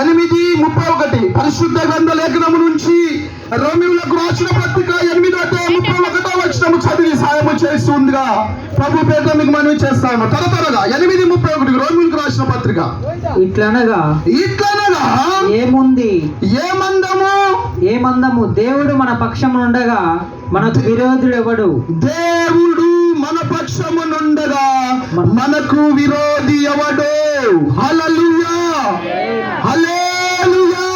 ఎనిమిది ముప్పై ఒకటి. పరిశుద్ధ గ్రంథ లేఖనము నుంచి రోమిలకు రాసిన పత్రిక ఎనిమిదో అధ్యాయం ముప్పై ఒకటో వచ్చినము చదివి సాయము చేస్తుందిగా ప్రభు పేట మీకు మనవి చేస్తాను త్వర త్వరగా ఎనిమిది ముప్పై ఒకటి రోమిలకు రాసిన పత్రిక. ఇట్లనగా ఇట్లనగా ఏముంది ఏ మందము? ఏ మందము? దేవుడు మన పక్షమునుండగా మనకు విరోధుడు ఎవడు దేవుడు మన పక్షమునుండగా మనకు విరోధి ఎవడు? హల్లెలూయా. హల్లెలూయా.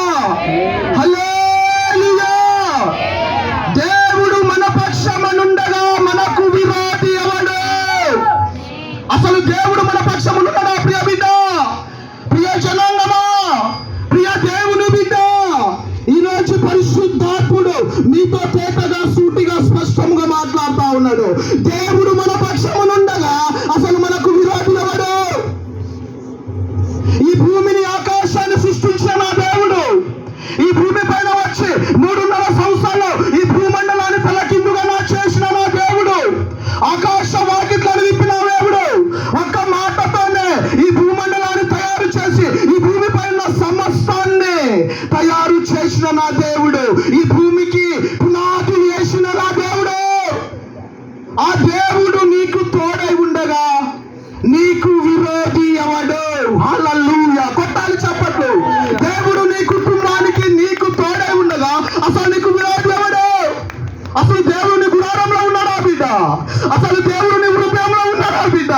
హల్లెలూయా. దేవుడు మన పక్షమనుండగా మనకు విరోధి ఎవడు? అసలు దేవుడు మన పక్షమనుండగా ప్రియ బిడ్డ? ప్రియ జనాంగమా? ప్రియ దేవుని బిడ్డ? ఈరోజు పరిశుద్ధాత్ముడు మీతో తేటగా సూటిగా స్పష్టంగా మాట్లాడుతా ఉన్నాడు. దేవుడు అసలు దేవుని గుడారంలో ఉన్నాడా బిడ్డ? అసలు దేవుడు వృద్ధంలో ఉన్నాడా బిడ్డ?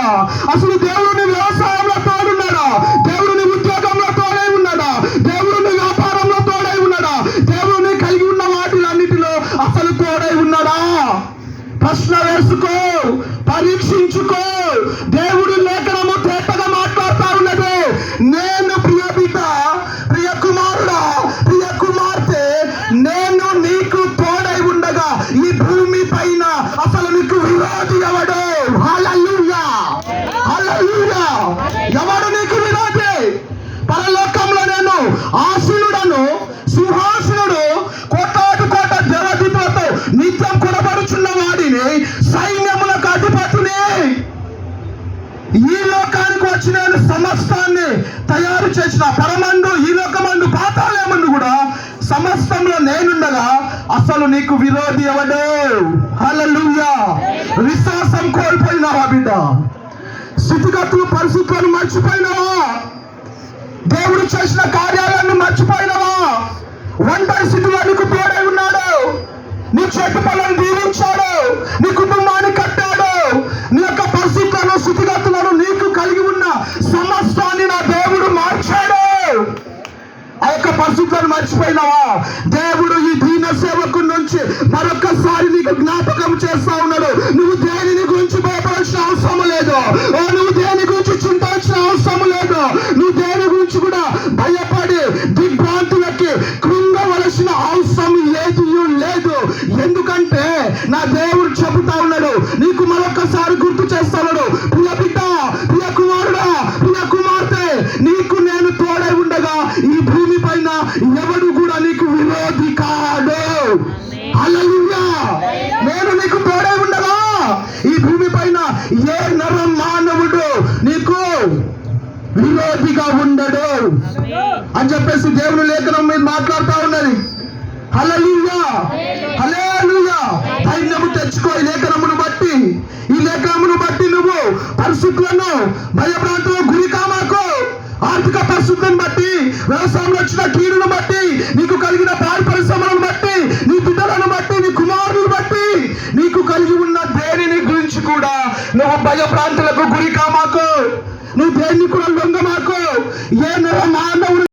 అసలు దేవుడు వ్యవసాయంలో తోడున్నాడా దేవుడు ఉద్యోగంలో తోడై ఉన్నాడా? దేవుడు వ్యాపారంలో తోడై ఉన్నాడా? దేవుడు కలిగి ఉన్న వాటిలన్నిటిలో అసలు తోడై ఉన్నాడా? ప్రశ్న వేసుకో పరీక్షించుకో. సమస్తాన్ని తయారు చేసిన పరమండు ఈ లోకమండు పాతాళమందు కూడా సమస్తంలో నేనుండగా అసలు నీకు విరోధి ఎవడు? హల్లెలూయా. విశ్వాసం కోల్పోయినావా బిడ్డ? స్థితిగతులు పరిస్థితులను మర్చిపోయినావా? దేవుడు చేసిన కార్యాలను మర్చిపోయినావా? ఒంటరి స్థితిలో నీకు తోడై ఉన్నాడు. నీ చెట్టు పనులను దీవించాడు. నీకు మర్చిపోయినావా? దేవుడు ఈ దీన సేవకు నుంచి మరొకసారి నీకు జ్ఞాపకం చేస్తా ఏ నర మానవుడు నీకు విరోధిగా ఉండడు. అని చెప్పేసి దేవుని లేఖనం మీద మాట్లాడుతూ ఉన్నది. హల్లెలూయా. హల్లెలూయా. ధైర్యము తెచ్చుకో ఈ లేఖనమును బట్టి. ఈ లేఖనమును బట్టి నువ్వు పరిస్థితులను భయభ్రాంతులకు గురి కామాకు. ఆర్థిక పరిస్థితులను బట్టి వ్యవసాయంలో వచ్చిన కీడును బట్టి నీకు కలిగిన పాడి పరిశ్రమలను బట్టి నీ బిడ్డలను బట్టి నీ కుమారులను బట్టి నీకు కలిగి ఉన్న దేనిని గురించి కూడా నువ్వు భయభ్రాంతులకు గురి కామాకు. నువ్వు దేన్ని కూడా లొంగమాకు. ఏ నెల మానవుడు